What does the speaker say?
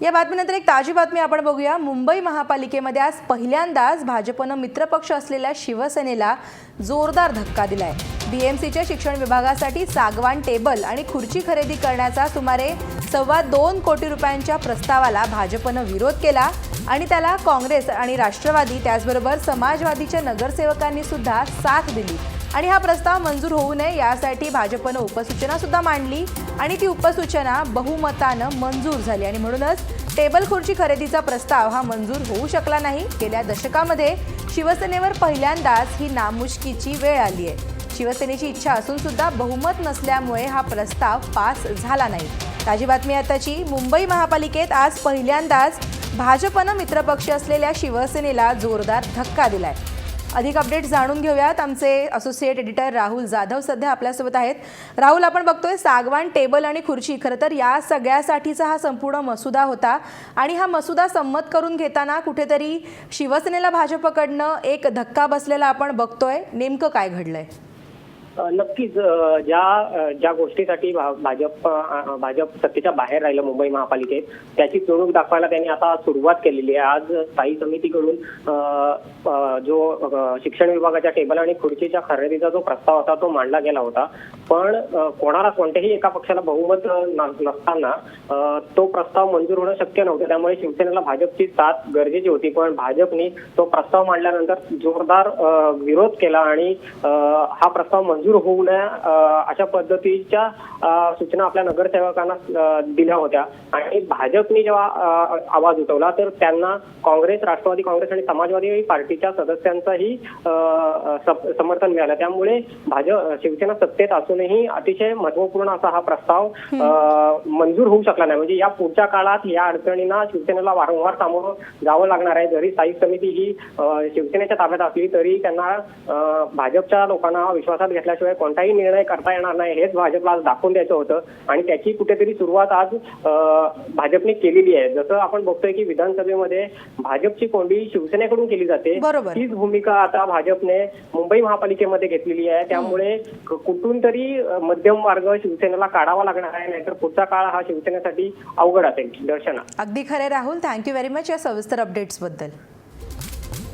या बातमीनंतर एक ताजी बातमी आपण बघूया. मुंबई महापालिकेमध्ये आज पहिल्यांदाच भाजपनं मित्रपक्ष असलेल्या शिवसेनेला जोरदार धक्का दिलाय. बीएमसीच्या शिक्षण विभागासाठी सागवान टेबल आणि खुर्ची खरेदी करण्याचा सुमारे सव्वा दोन कोटी रुपयांच्या प्रस्तावाला भाजपनं विरोध केला आणि त्याला काँग्रेस आणि राष्ट्रवादी त्याचबरोबर समाजवादीच्या नगरसेवकांनी सुद्धा साथ दिली. आणि हा प्रस्ताव मंजूर होऊ नये यासाठी भाजपनं उपसूचना सुद्धा मांडली आणि ती उपसूचना बहुमतानं मंजूर झाली. आणि म्हणूनच टेबल खुर्ची खरेदीचा प्रस्ताव हा मंजूर होऊ शकला नाही. गेल्या दशकामध्ये शिवसेनेवर पहिल्यांदाच ही नामुष्कीची वेळ आली आहे. शिवसेनेची इच्छा असून सुद्धा बहुमत नसल्यामुळे हा प्रस्ताव पास झाला नाही. ताजी बातमी आताची. मुंबई महापालिकेत आज पहिल्यांदाच भाजपनं मित्रपक्ष असलेल्या शिवसेनेला जोरदार धक्का दिलाय. अधिक अपडेट जाणून घेऊयात. आमचे असोसिएट एडिटर राहुल जाधव सध्या आपल्यासोबत आहेत. राहुल आपण बघतोय सागवान टेबल आणि खुर्ची. खरं तर या सगळ्यासाठीचा हा संपूर्ण मसुदा होता आणि हा मसुदा संमत करून घेताना कुठेतरी शिवसेनेला भाजपकडनं एक धक्का बसलेला आपण बघतोय. नेमकं काय घडलंय? नक्कीच ज्या ज्या गोष्टीसाठी भा- भाजप भाजप सत्तेच्या बाहेर राहिलं मुंबई महापालिकेत त्याची चुणूक दाखवायला त्यांनी आता सुरुवात केलेली आहे. आज स्थायी समितीकडून जो शिक्षण विभागाच्या टेबल आणि खुर्चीच्या खरेदीचा जो प्रस्ताव होता तो मांडला गेला होता. पण कोणाला कोणत्याही एका पक्षाला बहुमत नसताना तो प्रस्ताव मंजूर होणं शक्य नव्हतं. त्यामुळे शिवसेनेला भाजपची साथ गरजेची होती. पण भाजपने तो प्रस्ताव मांडल्यानंतर जोरदार विरोध केला आणि हा प्रस्ताव मंजूर होऊ नये अशा पद्धतीच्या सूचना आपल्या नगरसेवकांना दिल्या होत्या. आणि भाजपने जेव्हा आवाज उठवला तर त्यांना काँग्रेस राष्ट्रवादी काँग्रेस आणि समाजवादी पार्टीच्या सदस्यांचाही समर्थन मिळालं. त्यामुळे भाजप शिवसेना सत्तेत असूनही अतिशय महत्त्वपूर्ण असा हा प्रस्ताव मंजूर होऊ शकला नाही. म्हणजे या पुढच्या काळात या अडचणींना शिवसेनेला वारंवार सामोरं जावं लागणार आहे. जरी स्थायी समिती ही शिवसेनेच्या ताब्यात असली तरी त्यांना भाजपच्या लोकांना विश्वासात घेतल्याशिवाय कोणताही निर्णय करता येणार नाही. हेच भाजपला दाखवून दाखवून द्यायचं होतं. आणि त्याची कुठेतरी सुरुवात आज भाजपने केलेली आहे. जसं आपण बघतोय की विधानसभेमध्ये भाजपची कोंडी शिवसेनेकडून केली जाते. हीच भूमिका आता भाजपने मुंबई महापालिकेमध्ये घेतलेली आहे. त्यामुळे कुठून तरी मध्यम मार्ग शिवसेनेला काढावा लागणार आहे. नाहीतर पुढचा काळ हा शिवसेनेसाठी अवघड असेल दर्शना अगदी खरे राहुल. थँक्यू व्हेरी मच या सविस्तर अपडेट्सबद्दल